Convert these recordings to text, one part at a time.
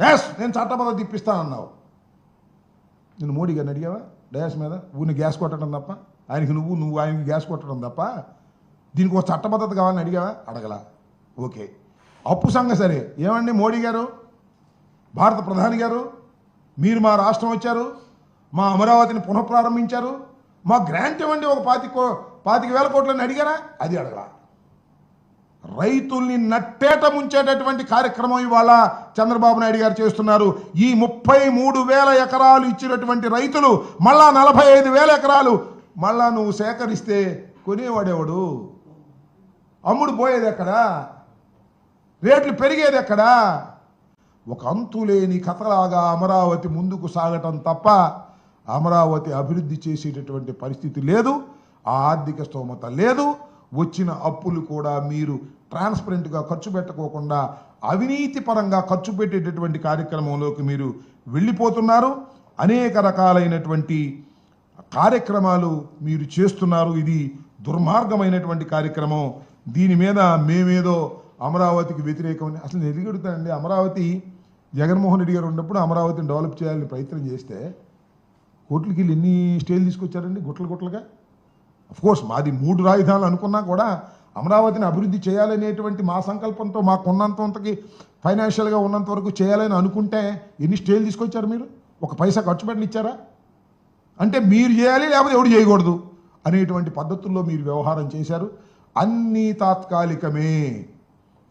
Yes నేను చట్టబద్ధ తిప్పిస్తానన్నావు. నేను మోడీ గారిని అడిగావా? డయాస్ మీద? ఊరిని గ్యాస్ కొట్టడం తప్ప? ఆయనకి నువ్వు నువ్వు ఆయనకి గ్యాస్ కొట్టడం తప్ప? దీనికి ఒక చట్టబద్ధత కావాలని అడిగావా? అడగలా. ఓకే. అప్పు సంగ సరే. ఏమండి మోడీ గారు? భారత ప్రధాని గారు? మీరు మా రాష్ట్రం వచ్చారు? మా అమరావతిని పునఃప్రారంభించారు? మా గ్రాంట్ ఇవ్వండి ఒక పాతి కో పాతిక వేల కోట్లని అడిగారా? అది అడగలా. రైతుల్ని నట్టేట ముంచేటటువంటి కార్యక్రమం ఇవాళ చంద్రబాబు నాయుడు గారు చేస్తున్నారు. ఈ ముప్పై మూడు వేల ఎకరాలు ఇచ్చినటువంటి రైతులు మళ్ళా నలభై ఐదు వేల ఎకరాలు మళ్ళా నువ్వు సేకరిస్తే కొనేవాడేవాడు? అమ్ముడు పోయేది ఎక్కడా? రేట్లు పెరిగేది ఎక్కడా? ఒక అంతులేని కథలాగా అమరావతి ముందుకు సాగటం తప్ప అమరావతి అభివృద్ధి చేసేటటువంటి పరిస్థితి లేదు ఆ ఆర్థిక స్తోమత లేదు వచ్చిన అప్పులు కూడా మీరు ట్రాన్స్పరెంట్గా ఖర్చు పెట్టకోకుండా అవినీతి పరంగా ఖర్చు పెట్టేటటువంటి కార్యక్రమంలోకి మీరు వెళ్ళిపోతున్నారు. అనేక రకాలైనటువంటి కార్యక్రమాలు మీరు చేస్తున్నారు. ఇది దుర్మార్గమైనటువంటి కార్యక్రమం. దీని మీద మేమేదో అమరావతికి వ్యతిరేకమని అసలు ఎదిగెడుతానండి అమరావతి జగన్మోహన్ రెడ్డి గారు ఉన్నప్పుడు అమరావతిని డెవలప్ చేయాలని ప్రయత్నం చేస్తే కోట్లకి వెళ్ళి ఎన్ని స్టేలు తీసుకొచ్చారండి గుట్టలు గుట్టలుగా? కోర్స్ మాది మూడు రాజధానులు అనుకున్నా కూడా అమరావతిని అభివృద్ధి చేయాలనేటువంటి మా సంకల్పంతో మాకు ఉన్నంతకి ఫైనాన్షియల్గా ఉన్నంత వరకు చేయాలని అనుకుంటే ఎన్ని స్టేలు తీసుకొచ్చారు మీరు? ఒక పైసా ఖర్చు పెట్టని ఇచ్చారా? అంటే మీరు చేయాలి లేకపోతే ఎవడు చేయకూడదు అనేటువంటి పద్ధతుల్లో మీరు వ్యవహారం చేశారు. అన్నీ తాత్కాలికమే.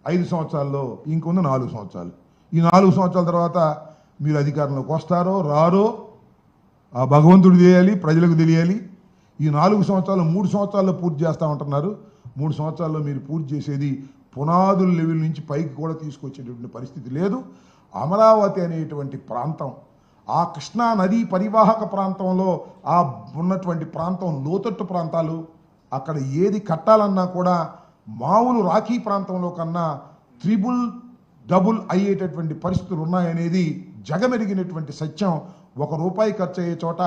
ఐదు సంవత్సరాల్లో ఇంకొంది నాలుగు సంవత్సరాలు. ఈ నాలుగు సంవత్సరాల తర్వాత మీరు అధికారంలోకి వస్తారో రారో ఆ భగవంతుడు తెలియాలి ప్రజలకు తెలియాలి. ఈ నాలుగు సంవత్సరాలు మూడు సంవత్సరాల్లో పూర్తి చేస్తూ ఉంటున్నారు. మూడు సంవత్సరాల్లో మీరు పూర్తి చేసేది పునాదుల లెవెల్ నుంచి పైకి కూడా తీసుకొచ్చేటటువంటి పరిస్థితి లేదు. అమరావతి అనేటువంటి ప్రాంతం ఆ కృష్ణా నదీ పరివాహక ప్రాంతంలో ఆ ఉన్నటువంటి ప్రాంతం లోతట్టు ప్రాంతాలు అక్కడ ఏది కట్టాలన్నా కూడా మామూలు రాఖీ ప్రాంతంలో కన్నా త్రిబుల్ డబుల్ అయ్యేటటువంటి పరిస్థితులు ఉన్నాయనేది జగమెరిగినటువంటి సత్యం. ఒక రూపాయి ఖర్చు అయ్యే చోట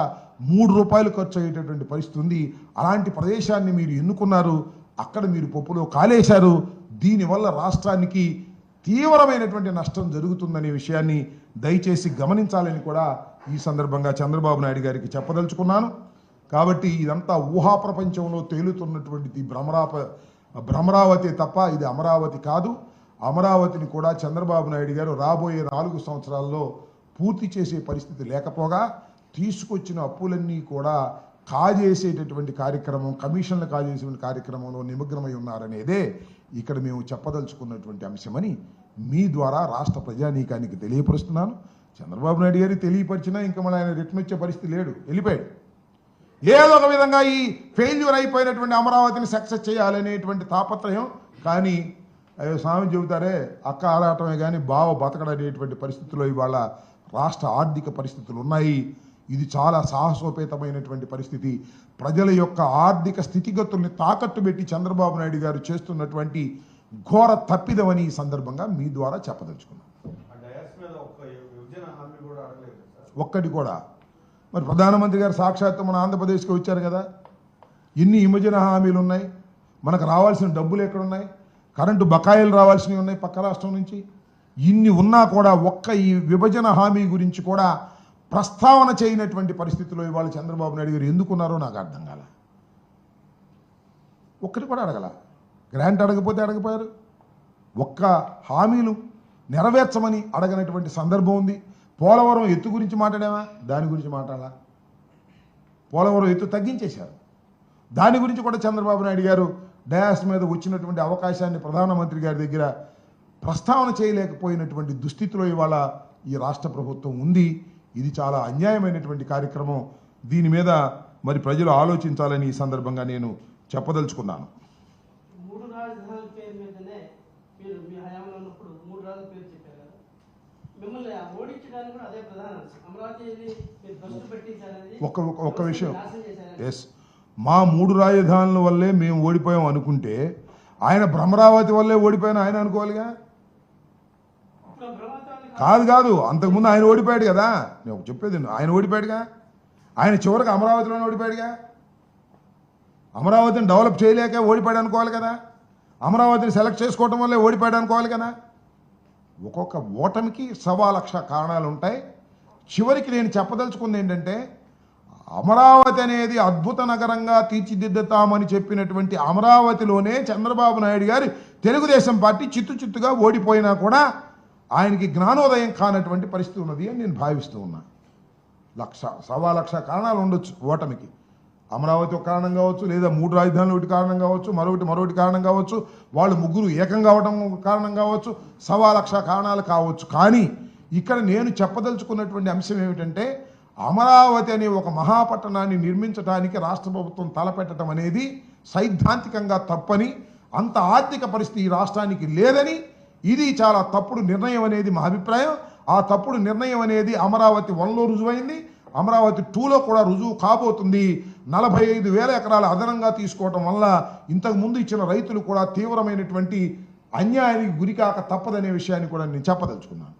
మూడు రూపాయలు ఖర్చు అయ్యేటటువంటి పరిస్థితి ఉంది. అలాంటి ప్రదేశాన్ని మీరు ఎన్నుకున్నారు అక్కడ మీరు పప్పులో కాలేశారు. దీనివల్ల రాష్ట్రానికి తీవ్రమైనటువంటి నష్టం జరుగుతుందనే విషయాన్ని దయచేసి గమనించాలని కూడా ఈ సందర్భంగా చంద్రబాబు నాయుడు గారికి చెప్పదలుచుకున్నాను. కాబట్టి ఇదంతా ఊహా ప్రపంచంలో తేలుతున్నటువంటిది భ్రమరాప భ్రమరావతి తప్ప ఇది అమరావతి కాదు. అమరావతిని కూడా చంద్రబాబు నాయుడు గారు రాబోయే నాలుగు సంవత్సరాల్లో పూర్తి చేసే పరిస్థితి లేకపోగా తీసుకొచ్చిన అప్పులన్నీ కూడా కాజేసేటటువంటి కార్యక్రమం కమిషన్లు కాజేసేటువంటి కార్యక్రమంలో నిమగ్నమై ఉన్నారనేదే ఇక్కడ మేము చెప్పదలుచుకున్నటువంటి అంశమని మీ ద్వారా రాష్ట్ర ప్రజానీకానికి తెలియపరుస్తున్నాను. చంద్రబాబు నాయుడు గారికి తెలియపరిచినా ఇంకా మళ్ళీ ఆయన రిటర్న్ వచ్చే పరిస్థితి లేడు వెళ్ళిపోయాడు. ఏదో ఒక విధంగా ఈ ఫెయిల్యూర్ అయిపోయినటువంటి అమరావతిని సక్సెస్ చేయాలనేటువంటి తాపత్రయం కానీ అయ్యో స్వామి చెబుతారే అక్క ఆరాటమే కానీ బావ బతకడనేటువంటి పరిస్థితిలో ఇవాళ రాష్ట్ర ఆర్థిక పరిస్థితులు ఉన్నాయి. ఇది చాలా సాహసోపేతమైనటువంటి పరిస్థితి. ప్రజల యొక్క ఆర్థిక స్థితిగతుల్ని తాకట్టు పెట్టి చంద్రబాబు నాయుడు గారు చేస్తున్నటువంటి ఘోర తప్పిదమని ఈ సందర్భంగా మీ ద్వారా సార్? ఒక్కటి కూడా. మరి ప్రధానమంత్రి గారు సాక్షాత్తు మన ఆంధ్రప్రదేశ్కి వచ్చారు కదా. ఎన్ని విభజన హామీలు ఉన్నాయి? మనకు రావాల్సిన డబ్బులు ఎక్కడున్నాయి? కరెంటు బకాయిలు రావాల్సినవి ఉన్నాయి పక్క రాష్ట్రం నుంచి. ఇన్ని ఉన్నా కూడా ఒక్క ఈ విభజన హామీ గురించి కూడా ప్రస్తావన చేయనటువంటి పరిస్థితిలో ఇవాళ చంద్రబాబు నాయుడు గారు ఎందుకున్నారో నాకు అర్థం కాల. ఒక్కటి కూడా అడగల. గ్రాంట్ అడగపోతే అడగపోయారు. ఒక్క హామీలు నెరవేర్చమని అడగనటువంటి సందర్భం ఉంది. పోలవరం ఎత్తు గురించి మాట్లాడామా? దాని గురించి మాట్లాడాలా? పోలవరం ఎత్తు తగ్గించేశారు. దాని గురించి కూడా చంద్రబాబు నాయుడు గారు డయాస్ మీద వచ్చినటువంటి అవకాశాన్ని ప్రధానమంత్రి గారి దగ్గర ప్రస్తావన చేయలేకపోయినటువంటి దుస్థితిలో ఇవాళ ఈ రాష్ట్ర ప్రభుత్వం ఉంది. ఇది చాలా అన్యాయమైనటువంటి కార్యక్రమం. దీని మీద మరి ప్రజలు ఆలోచించాలని ఈ సందర్భంగా నేను చెప్పదలుచుకున్నాను. ఒక్క విషయం. ఎస్ మా మూడు రాజధానుల వల్లే మేము ఓడిపోయాం అనుకుంటే ఆయన భ్రమరావతి వల్లే ఓడిపోయాను ఆయన అనుకోవాలిగా? కాదు కాదు. అంతకుముందు ఆయన ఓడిపోయాడు కదా. నేను చెప్పేది ఆయన ఓడిపోయాడుగా? ఆయన చివరికి అమరావతిలోనే ఓడిపోయాడుగా? అమరావతిని డెవలప్ చేయలేక ఓడిపోయాడు అనుకోవాలి కదా? అమరావతిని సెలెక్ట్ చేసుకోవటం వల్లే ఓడిపోయాడు అనుకోవాలి కదా? ఒక్కొక్క ఓటమికి సవా లక్ష కారణాలు ఉంటాయి. చివరికి నేను చెప్పదలుచుకుంది ఏంటంటే అమరావతి అనేది అద్భుత నగరంగా తీర్చిదిద్దుతామని చెప్పినటువంటి అమరావతిలోనే చంద్రబాబు నాయుడు గారు తెలుగుదేశం పార్టీ చిత్తు చిత్తుగా ఓడిపోయినా కూడా ఆయనకి జ్ఞానోదయం కానటువంటి పరిస్థితి ఉన్నది అని నేను భావిస్తూ ఉన్నా. లక్ష సవా లక్ష కారణాలు ఉండొచ్చు ఓటమికి. అమరావతి ఒక కారణం కావచ్చు లేదా మూడు రాజధానులు ఒకటి కారణం కావచ్చు మరొకటి మరొకటి కారణం కావచ్చు వాళ్ళు ముగ్గురు ఏకం కావడం కారణం కావచ్చు సవా లక్ష కారణాలు కావచ్చు. కానీ ఇక్కడ నేను చెప్పదలుచుకున్నటువంటి అంశం ఏమిటంటే అమరావతి అనే ఒక మహాపట్టణాన్ని నిర్మించడానికి రాష్ట్ర ప్రభుత్వం తలపెట్టడం అనేది సైద్ధాంతికంగా తప్పని అంత ఆర్థిక పరిస్థితి ఈ రాష్ట్రానికి లేదని ఇది చాలా తప్పుడు నిర్ణయం అనేది మా అభిప్రాయం. ఆ తప్పుడు నిర్ణయం అనేది అమరావతి వన్లో రుజువైంది. అమరావతి టూలో కూడా రుజువు కాబోతుంది. నలభై ఐదు వేల ఎకరాలు అదనంగా తీసుకోవటం వల్ల ఇంతకు ముందు ఇచ్చిన రైతులు కూడా తీవ్రమైనటువంటి అన్యాయానికి గురికాక తప్పదనే విషయాన్ని కూడా నేను చెప్పదలుచుకున్నాను.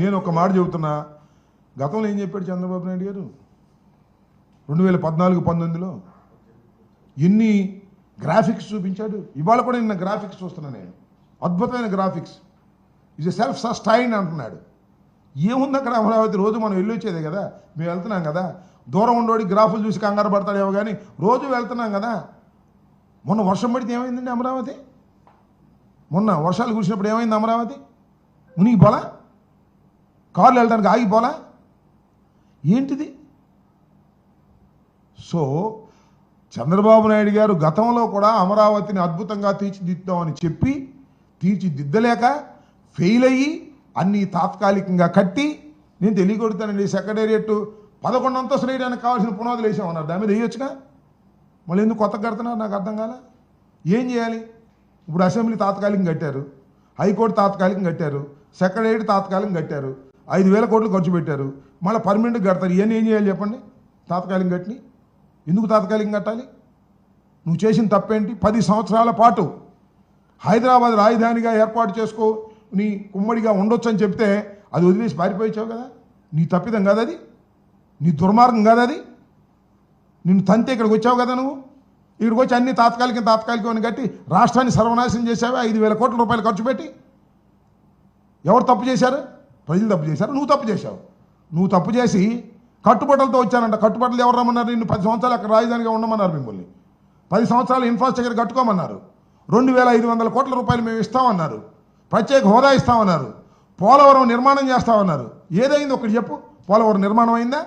నేను ఒక మాట చెబుతున్నా. గతంలో ఏం చెప్పాడు చంద్రబాబు నాయుడు గారు? రెండు వేల పద్నాలుగు పంతొమ్మిదిలో? ఎన్ని గ్రాఫిక్స్ చూపించాడు. ఇవాళ కూడా నిన్న గ్రాఫిక్స్ చూస్తున్నాను నేను. అద్భుతమైన గ్రాఫిక్స్ ఇది సెల్ఫ్ సస్టైన్ అంటున్నాడు. ఏముంది అక్కడ అమరావతి? రోజు మనం వెళ్ళి వచ్చేదే కదా? మేము వెళ్తున్నాం కదా? దూరం ఉండోడి గ్రాఫులు చూసి కంగారు పడతాడేమో కానీ రోజు వెళ్తున్నాం కదా? మొన్న వర్షం పడితే ఏమైందండి అమరావతి? మొన్న వర్షాలు కురిసినప్పుడు ఏమైంది అమరావతి? మునిగిపోలా? కార్లు వెళ్ళడానికి ఆగిపోలా? ఏంటిది? సో చంద్రబాబు నాయుడు గారు గతంలో కూడా అమరావతిని అద్భుతంగా తీర్చిదిద్దామని చెప్పి తీర్చిదిద్దలేక ఫెయిల్ అయ్యి అన్నీ తాత్కాలికంగా కట్టి నేను తెలియకొడతానండి సెక్రటేరియట్ పదకొండు అంతస్తులు వేయడానికి కావాల్సిన పునాదులు వేసామన్నారు. దాని మీద వేయొచ్చుగా? మళ్ళీ ఎందుకు కొత్త కడుతున్నారు? నాకు అర్థం కాల? ఏం చేయాలి? ఇప్పుడు అసెంబ్లీ తాత్కాలికంగా కట్టారు. హైకోర్టు తాత్కాలికం కట్టారు. సెక్రటేరియట్ తాత్కాలికం కట్టారు. ఐదు వేల కోట్లు ఖర్చు పెట్టారు. మళ్ళీ పర్మనెంట్గా కడతారు. ఇవన్నీ ఏం చేయాలి చెప్పండి? తాత్కాలికం కట్టినాయి ఎందుకు తాత్కాలికంగా కట్టాలి? నువ్వు చేసిన తప్పేంటి? పది సంవత్సరాల పాటు హైదరాబాద్ రాజధానిగా ఏర్పాటు చేసుకో నీ కుమ్మడిగా ఉండొచ్చు అని చెప్తే అది వదిలేసి పారిపోయించావు కదా? నీ తప్పిదం కాదు అది. నీ దుర్మార్గం కాదు అది. నిన్ను తంతే ఇక్కడికి వచ్చావు కదా నువ్వు? ఇక్కడికి వచ్చి అన్ని తాత్కాలికం తాత్కాలికం అని కట్టి రాష్ట్రాన్ని సర్వనాశనం చేసావే ఐదు వేల కోట్ల రూపాయలు ఖర్చు పెట్టి? ఎవరు తప్పు చేశారు? ప్రజలు తప్పు చేశారు. నువ్వు తప్పు చేశావు. నువ్వు తప్పు చేసి కట్టుబట్టలతో వచ్చానంట. కట్టుబట్టలు ఎవరు రమ్మన్నారు? నిన్ను పది సంవత్సరాలు అక్కడ రాజధానిగా ఉండమన్నారు మిమ్మల్ని. పది సంవత్సరాలు ఇన్ఫ్రాస్ట్రక్చర్ కట్టుకోమన్నారు. రెండు వేల ఐదు వందల కోట్ల రూపాయలు మేము ఇస్తామన్నారు. ప్రత్యేక హోదా ఇస్తామన్నారు. పోలవరం నిర్మాణం చేస్తామన్నారు. ఏదైంది? ఒకటి చెప్పు. పోలవరం నిర్మాణం అయిందా?